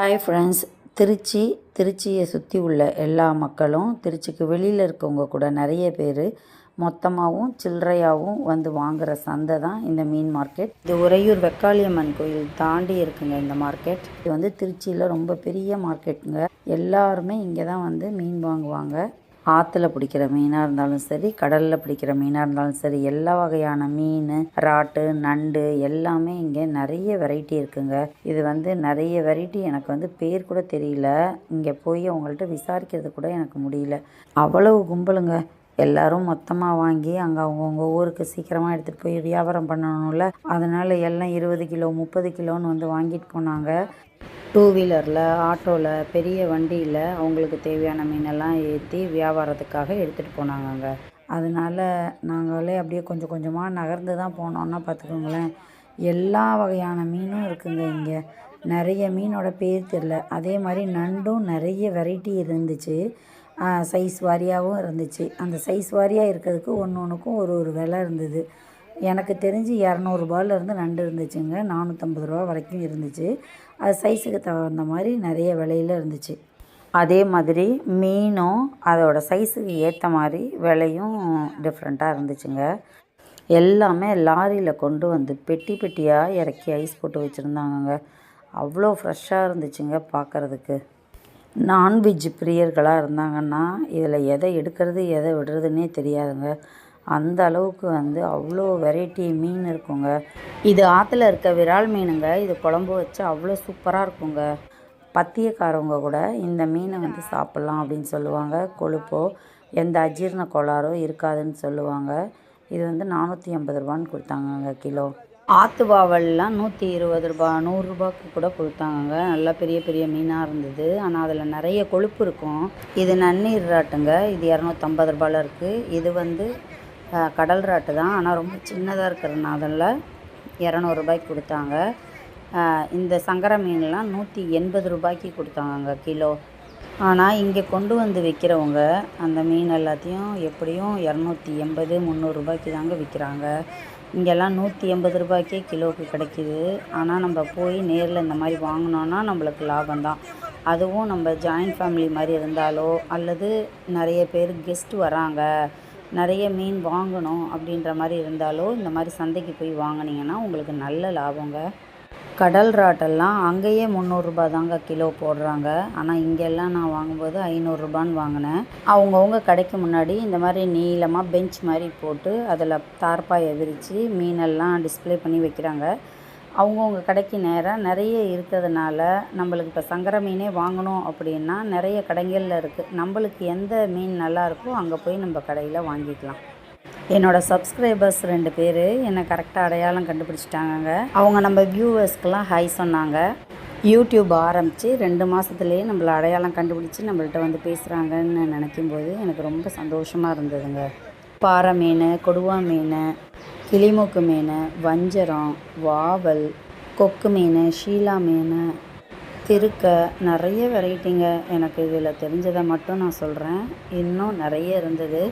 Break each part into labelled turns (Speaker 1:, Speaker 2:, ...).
Speaker 1: Hi friends Trichy திருச்சியை சுற்றி உள்ள எல்லா மக்களும் திருச்சிக்கு வெளியில் இருக்கவங்க கூட நிறைய பேர் மொத்தமாகவும் சில்லறையாகவும் வந்து வாங்குகிற சந்தை தான் இந்த மீன் மார்க்கெட் இது உறையூர் வெக்காளியம்மன் கோயில் தாண்டி இருக்குங்க இந்த மார்க்கெட் இது வந்து திருச்சியில் ரொம்ப பெரிய மார்க்கெட்டுங்க எல்லாருமே இங்கே தான் வந்து மீன் வாங்குவாங்க. ஆற்றுல பிடிக்கிற மீனாக இருந்தாலும் சரி கடலில் பிடிக்கிற மீனாக இருந்தாலும் சரி எல்லா வகையான மீன் ராட்டு நண்டு எல்லாமே இங்கே நிறைய வெரைட்டி இருக்குங்க. இது வந்து நிறைய வெரைட்டி எனக்கு வந்து பேர் கூட தெரியல. இங்கே போய் அவங்கள்ட்ட விசாரிக்கிறது கூட எனக்கு முடியல. அவ்வளவு கும்பலுங்க. எல்லாரும் மொத்தமாக வாங்கி அங்கே அவங்கவுங்க ஊருக்கு சீக்கிரமாக எடுத்துகிட்டு போய் வியாபாரம் பண்ணணும்ல. அதனால் எல்லாம் இருபது கிலோ முப்பது கிலோன்னு வந்து வாங்கிட்டு போனாங்க. டூ வீலரில் ஆட்டோவில் பெரிய வண்டியில் அவங்களுக்கு தேவையான மீனெல்லாம் ஏற்றி வியாபாரத்துக்காக எடுத்துகிட்டு போனாங்கங்க அதனால் நாங்களே அப்படியே கொஞ்சம் கொஞ்சமாக நகர்ந்து தான் போனோன்னா பார்த்துக்கோங்களேன். எல்லா வகையான மீனும் இருக்குங்க இங்கே. நிறைய மீனோட பேர் தெரில அதே மாதிரி நண்டும் நிறைய வெரைட்டி இருந்துச்சு. சைஸ் வாரியாகவும் இருந்துச்சு. அந்த சைஸ் வாரியாக இருக்கிறதுக்கு ஒன்று ஒன்றுக்கும் ஒரு ஒரு விலை இருந்தது. எனக்கு தெரிஞ்சு இரநூறுபாலேருந்து நண்டு இருந்துச்சுங்க. நானூற்றம்பது ரூபா வரைக்கும் இருந்துச்சு. அது சைஸுக்கு தகுந்த மாதிரி நிறைய விலையில் இருந்துச்சு. அதே மாதிரி மீனும் அதோட சைஸுக்கு ஏற்ற மாதிரி விலையும் டிஃப்ரெண்ட்டாக இருந்துச்சுங்க. எல்லாமே லாரியில் கொண்டு வந்து பெட்டி பெட்டியாக இறக்கி ஐஸ் போட்டு வச்சுருந்தாங்கங்க. அவ்வளோ ஃப்ரெஷ்ஷாக இருந்துச்சுங்க பார்க்குறதுக்கு நான்வெஜ் பிரியர்களாக இருந்தாங்கன்னா இதில் எதை எடுக்கிறது எதை விடுறதுன்னே தெரியாதுங்க. அந்த அளவுக்கு வந்து அவ்வளோ வெரைட்டி மீன் இருக்குங்க. இது ஆற்றுல இருக்க விரால் மீனுங்க. இது குழம்பு வச்சு அவ்வளோ சூப்பராக இருக்குங்க. பத்தியக்காரவங்க கூட இந்த மீனை வந்து சாப்பிட்லாம் அப்படின்னு சொல்லுவாங்க. கொழுப்போ எந்த அஜீரண கோளாறோ இருக்காதுன்னு சொல்லுவாங்க. இது வந்து நானூற்றி ஐம்பது ரூபான்னு கொடுத்தாங்கங்க கிலோ. ஆற்றுவாவல்லாம் நூற்றி இருபது ரூபா நூறுரூபாய்க்கு கூட கொடுத்தாங்க நல்லா பெரிய பெரிய மீனாக இருந்தது. ஆனால் அதில் நிறைய கொழுப்பு இருக்கும். இது நன்னீர் ராட்டுங்க. இது இரநூத்தம்பது ரூபாயில் இருக்குது இது வந்து கடல் ராட்டு தான். ஆனால் ரொம்ப சின்னதாக இருக்கிறனால இரநூறுபாய்க்கு கொடுத்தாங்க. இந்த சங்கர மீன்லாம் நூற்றி எண்பது ரூபாய்க்கு கொடுத்தாங்க கிலோ. ஆனால் இங்கே கொண்டு வந்து விற்கிறவங்க அந்த மீன் எல்லாத்தையும் எப்படியும் இரநூத்தி எண்பது முந்நூறுரூபாய்க்கு தாங்க விற்கிறாங்க இங்கெல்லாம் நூற்றி எண்பது ரூபாய்க்கே கிலோவுக்கு கிடைக்கிது. ஆனால் நம்ம போய் நேரில் இந்த மாதிரி வாங்கினோன்னா நம்மளுக்கு லாபம்தான் அதுவும் நம்ம ஜாயின்ட் ஃபேமிலி மாதிரி இருந்தாலோ அல்லது நிறைய பேர் கெஸ்ட் வராங்க நிறைய மீன் வாங்கணும் அப்படின்ற மாதிரி இருந்தாலோ இந்த மாதிரி சந்தைக்கு போய் வாங்கினீங்கன்னா உங்களுக்கு நல்ல லாபங்க. கடல் ராட்டெல்லாம் அங்கேயே முந்நூறுரூபா தாங்க கிலோ போடுறாங்க. ஆனால் இங்கெல்லாம் நான் வாங்கும்போது ஐநூறுரூபான்னு வாங்கினேன். அவங்கவுங்க கடைக்கு முன்னாடி இந்த மாதிரி நீளமாக பெஞ்ச் மாதிரி போட்டு அதில் தார்பாயை விரித்து மீனெல்லாம் டிஸ்பிளே பண்ணி வைக்கிறாங்க. அவங்கவுங்க கடைக்கு நேராக நிறைய இருக்கிறதுனால நம்மளுக்கு இப்போ சங்கர மீனே வாங்கணும் அப்படின்னா நிறைய கடைகளில் இருக்குது நம்மளுக்கு எந்த மீன் நல்லாயிருக்கோ அங்கே போய் நம்ம கடையில் வாங்கிக்கலாம். என்னோடய சப்ஸ்கிரைபர்ஸ் ரெண்டு பேர் என்னை கரெக்டாக அடையாளம் கண்டுபிடிச்சிட்டாங்க அவங்க நம்ம வியூவர்ஸ்க்கெலாம் ஹை சொன்னாங்க. யூடியூப் ஆரம்பித்து ரெண்டு மாதத்துலேயே நம்மளை அடையாளம் கண்டுபிடிச்சி நம்மள்கிட்ட வந்து பேசுகிறாங்கன்னு நினைக்கும் போது எனக்கு ரொம்ப சந்தோஷமாக இருந்ததுங்க. பாறை மீன் கொடுவா மீன் கிளிமூக்கு மீன் வஞ்சரம் வாவல் கொக்கு மீன் ஷீலா மீன் திருக்க நிறைய வெரைட்டிங்க எனக்கு இதில் தெரிஞ்சதை மட்டும் நான் சொல்கிறேன் இன்னும் நிறைய இருந்தது.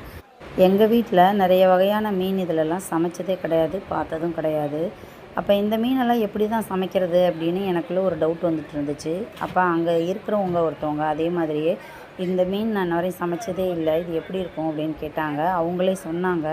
Speaker 1: எங்கள் வீட்டில் நிறைய வகையான மீன் இதிலெல்லாம் சமைச்சதே கிடையாது பார்த்ததும் கிடையாது. அப்போ இந்த மீனெல்லாம் எப்படி தான் சமைக்கிறது அப்படின்னு எனக்குள்ளே ஒரு டவுட் வந்துட்டு இருந்துச்சு. அப்போ அங்கே இருக்கிறவங்க ஒருத்தவங்க அதே மாதிரியே இந்த மீன் நான் வரையும் சமைச்சதே இல்லை இது எப்படி இருக்கும் அப்படின்னு கேட்டாங்க. அவங்களே சொன்னாங்க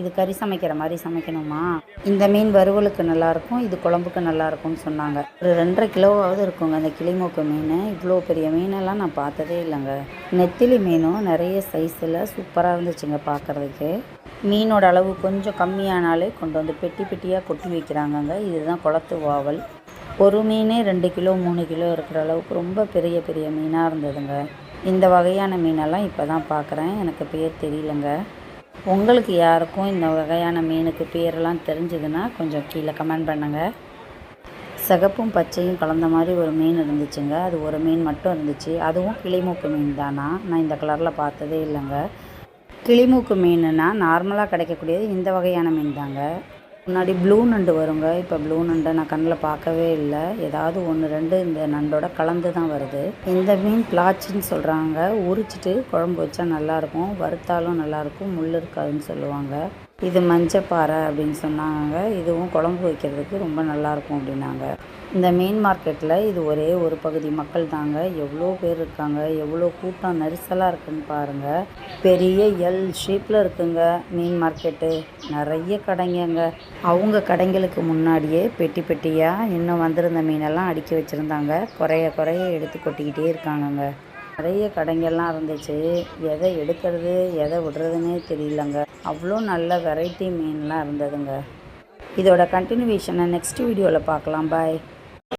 Speaker 1: இது கறி சமைக்கிற மாதிரி சமைக்கணுமா? இந்த மீன் வறுவலுக்கு நல்லாயிருக்கும் இது குழம்புக்கு நல்லாயிருக்கும்னு சொன்னாங்க. ஒரு ரெண்டரை கிலோவாவது இருக்குங்க அந்த கிளிமூக்கு மீன். இவ்வளோ பெரிய மீனெல்லாம் நான் பார்த்ததே இல்லைங்க. நெத்திலி மீனும் நிறைய சைஸில் சூப்பராக இருந்துச்சுங்க பார்க்குறதுக்கு. மீனோட அளவு கொஞ்சம் கம்மியானாலே கொண்டு வந்து பெட்டி பெட்டியாக கொட்டி வைக்கிறாங்கங்க. இதுதான் குளத்து வாவல். ஒரு மீனே ரெண்டு கிலோ மூணு கிலோ இருக்கிற அளவுக்கு ரொம்ப பெரிய பெரிய மீனாக இருந்ததுங்க. இந்த வகையான மீனெல்லாம் இப்போ தான் பார்க்குறேன். எனக்கு பேர் தெரியலங்க. உங்களுக்கு யாருக்கும் இந்த வகையான மீனுக்கு பேரெல்லாம் தெரிஞ்சதுன்னா கொஞ்சம் கீழே கமெண்ட் பண்ணுங்கள் சிகப்பும் பச்சையும் கலந்த மாதிரி ஒரு மீன் இருந்துச்சுங்க. அது ஒரு மீன் மட்டும் இருந்துச்சு. அதுவும் கிளிமூக்கு மீன் தானா? நான் இந்த கலரில் பார்த்ததே இல்லைங்க. கிளிமூக்கு மீனுனா நார்மலாக கிடைக்கக்கூடியது இந்த வகையான மீன் தாங்க. முன்னாடி ப்ளூ நண்டு வருங்க. இப்போ ப்ளூ நண்டை நான் கண்ணில் பார்க்கவே இல்லை. ஏதாவது ஒன்று ரெண்டு இந்த நண்டோட கலந்து தான் வருது. இந்த மீன் பிளாச்சின்னு சொல்கிறாங்க உரிச்சிட்டு குழம்பு வச்சா நல்லாயிருக்கும் வறுத்தாலும் நல்லாயிருக்கும் முள் இருக்காதுன்னு சொல்லுவாங்க. இது மஞ்சப்பாறை அப்படின்னு சொன்னாங்க. இதுவும் குழம்பு வைக்கிறதுக்கு ரொம்ப நல்லாயிருக்கும் அப்படின்னாங்க. இந்த மீன் மார்க்கெட்டில் இது ஒரே ஒரு பகுதி மக்கள் தாங்க. எவ்வளோ பேர் இருக்காங்க எவ்வளோ கூட்டம் நெரிசலாக இருக்குன்னு பாருங்கள் பெரிய எல் ஷேப்பில் இருக்குங்க மீன் மார்க்கெட்டு நிறைய கடைங்கங்க. அவங்க கடைங்களுக்கு முன்னாடியே பெட்டி பெட்டியாக இன்னும் வந்திருந்த மீனெல்லாம் அடுக்கி வச்சுருந்தாங்க. குறைய குறைய எடுத்து கொட்டிக்கிட்டே இருக்காங்கங்க. நிறைய கடைங்கள்லாம் இருந்துச்சு. எதை எடுக்கிறது எதை விடுறதுன்னே தெரியலங்க. அவ்வளோ நல்ல வெரைட்டி மீன்லாம் இருந்ததுங்க. இதோட கண்டினியூவேஷனை நெக்ஸ்ட் வீடியோவில் பார்க்கலாம். பாய்